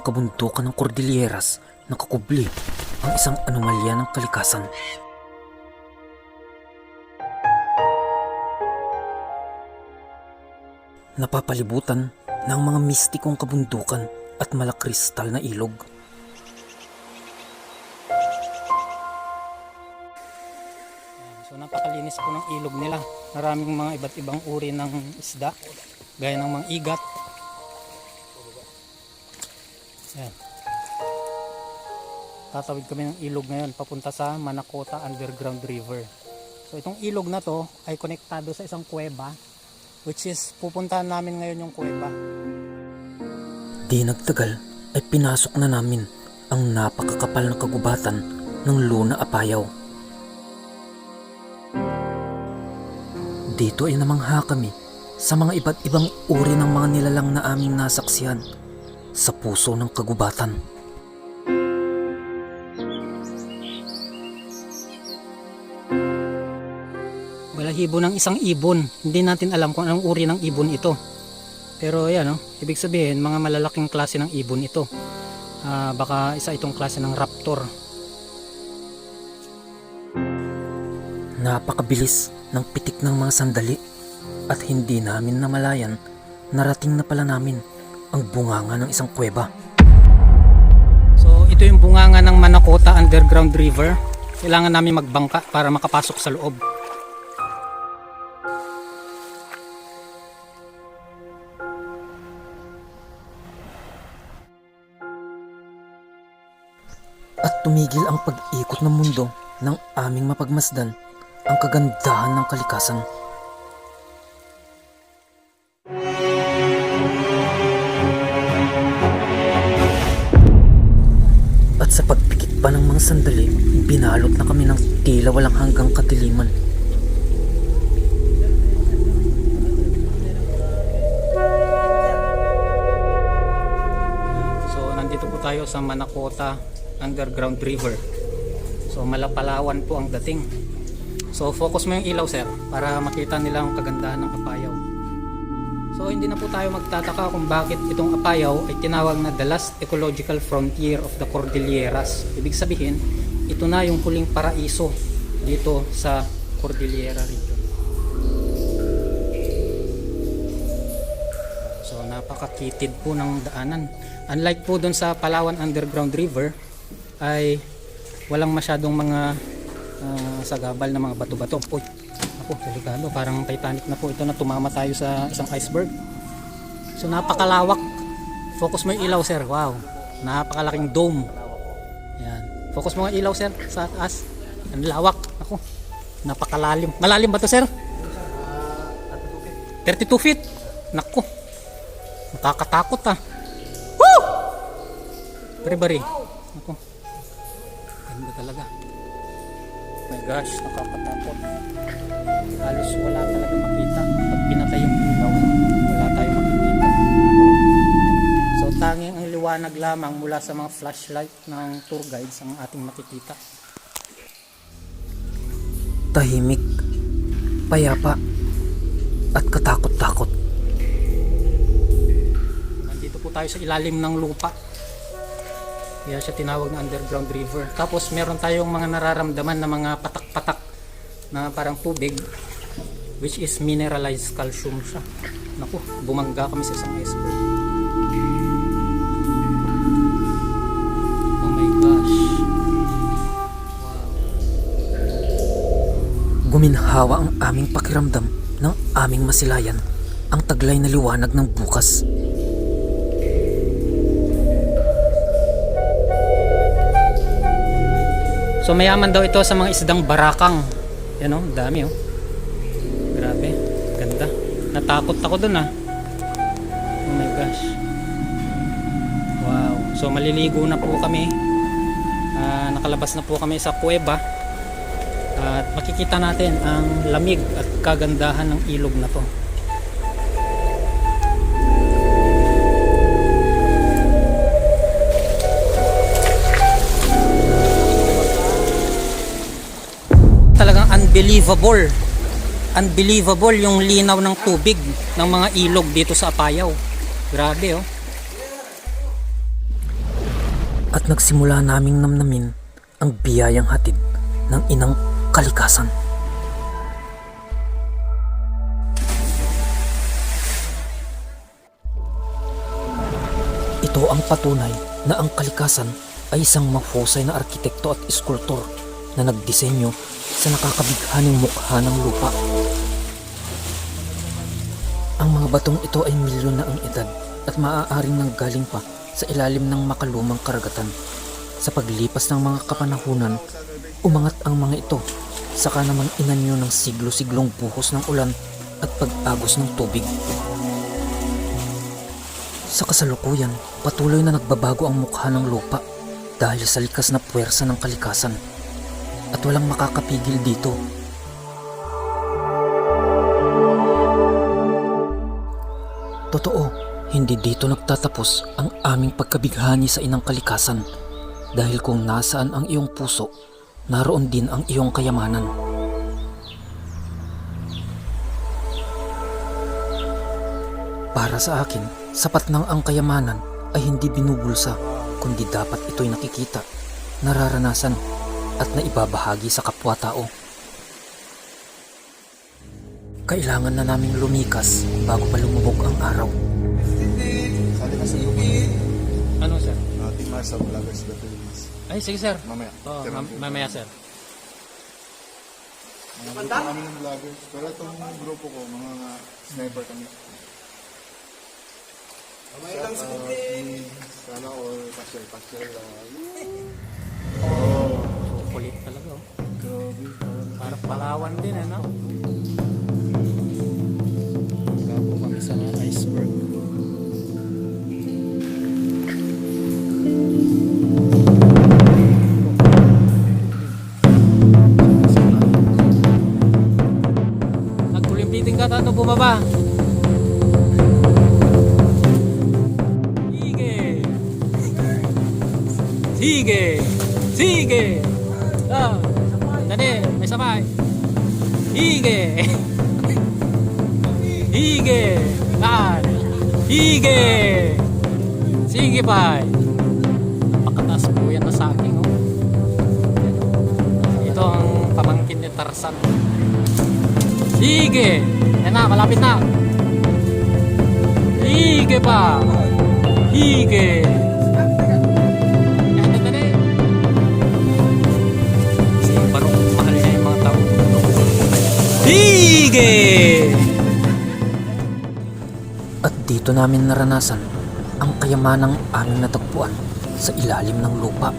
makapangyarihang kabundukan ng Cordilleras na kakubli ang isang anomalya ng kalikasan. Napapalibutan ng mga mistikong kabundukan at malakristal na ilog. So napakalinis po ng ilog nila. Maraming mga iba't ibang uri ng isda, gaya ng mga igat. Ayan. Tatawid kami ng ilog ngayon papunta sa Manakota Underground River. So itong ilog na to ay konektado sa isang kuweba which is pupuntahan namin ngayon yung kuweba. Di nagtagal ay pinasok na namin ang napakakapal na kagubatan ng Luna Apayaw. Dito ay namangha kami sa mga iba't ibang uri ng mga nilalang na aming nasaksihan sa puso ng kagubatan. balahibo ng isang ibon. Hindi natin alam kung anong uri ng ibon ito. Pero yan, no? ibig sabihin, mga malalaking klase ng ibon ito. Ah, baka isa itong klase ng raptor. Napakabilis ng pitik ng mga sandali at hindi namin namalayan narating na pala namin ang bunganga ng isang kuweba. So, ito yung bunganga ng Manakota Underground River. Kailangan namin magbangka para makapasok sa loob. At tumigil ang pag-ikot ng mundo ng aming mapagmasdan ang kagandahan ng kalikasan. At sa pagpikit pa ng mga sandali, binalot na kami ng tila walang hanggang kadiliman. So, nandito po tayo sa Manakota Underground River. So, malapalawan po ang dating. So, focus mo yung ilaw, sir, para makita nila ang kagandahan ng apayaw. So, hindi na po tayo magtataka kung bakit itong apayaw ay tinawag na the last ecological frontier of the Cordilleras. Ibig sabihin, ito na yung huling paraiso dito sa Cordillera region. So napakakitid po ng daanan. Unlike po doon sa Palawan Underground River ay walang masyadong mga ah, sagabal na mga bato-bato. Uy, ako, delikado. Parang Titanic na po ito na tumama tayo sa isang iceberg. So napakalawak. Focus mo yung ilaw, sir. Wow. Napakalaking dome. Yan. Focus mo yung ilaw, sir, sa taas. Ang lawak. Ako. Napakalalim. Malalim ba to, sir? 32 feet. Nako. Nakakatakot ah. Woo! Bari-bari. Ako. Ganda talaga. My gosh, nakakatakot. Halos wala talaga makita. Pag pinatay yung ilaw, wala tayong makikita. So tanging ang liwanag lamang mula sa mga flashlight ng tour guides ang ating makikita. Tahimik, payapa, at katakot-takot. Nandito po tayo sa ilalim ng lupa. Kaya siya tinawag na underground river. Tapos meron tayong mga nararamdaman na mga patak-patak na parang tubig which is mineralized calcium siya. Naku, bumangga kami sa isang iceberg. Oh my gosh. Guminhawa ang aming pakiramdam ng aming masilayan ang taglay na liwanag ng bukas. So mayaman daw ito sa mga isdang barakang. Yan oh, dami oh. Grabe, ganda. Natakot ako dun ah. Oh my gosh. Wow. So maliligo na po kami. Ah, nakalabas na po kami sa kuweba. At makikita natin ang lamig at kagandahan ng ilog na to. Unbelievable. Unbelievable yung linaw ng tubig ng mga ilog dito sa Apayaw. Grabe oh. At nagsimula naming namnamin ang biyayang hatid ng inang kalikasan. Ito ang patunay na ang kalikasan ay isang mahusay na arkitekto at iskultor na nagdisenyo sa nakakabighaning mukha ng lupa. Ang mga batong ito ay milyon na ang edad at maaaring nanggaling pa sa ilalim ng makalumang karagatan. Sa paglipas ng mga kapanahunan, umangat ang mga ito, saka naman inanyo ng siglo-siglong buhos ng ulan at pag-agos ng tubig. Sa kasalukuyan, patuloy na nagbabago ang mukha ng lupa dahil sa likas na puwersa ng kalikasan at walang makakapigil dito. Totoo, hindi dito nagtatapos ang aming pagkabighani sa inang kalikasan dahil kung nasaan ang iyong puso, naroon din ang iyong kayamanan. Para sa akin, sapat nang ang kayamanan ay hindi binubulsa, kundi dapat ito'y nakikita, nararanasan, at naibabahagi sa kapwa-tao. Kailangan na naming lumikas bago pa lumubog ang araw. Sali na sa iyo. Ano sir? Ating Mars of Vloggers the Philippines. Ay, sige sir. Mamaya. Oh, Kaya mam- mamaya sir. Mga grupo kami ng vloggers. Pero itong grupo ko, mga sniper kami. Mamaya lang sa Sana all pasyer, pasyer lang. Kulit talaga oh. Parang palawan din eh, no? Gabo kami sa iceberg. Nagkulimbiting ka tato bumaba. Sige! Sige! Sige! Ah, dali, may sabay. Hige! Hige! Kan! Hige! Sige pa! Napakataas po yan na saging oh. Ito ang pamangkin ni Tarzan. Hige! Yan na, malapit na. Hige pa! Hige! Yan, Hige! At dito namin naranasan ang kayamanang aming natagpuan sa ilalim ng lupa.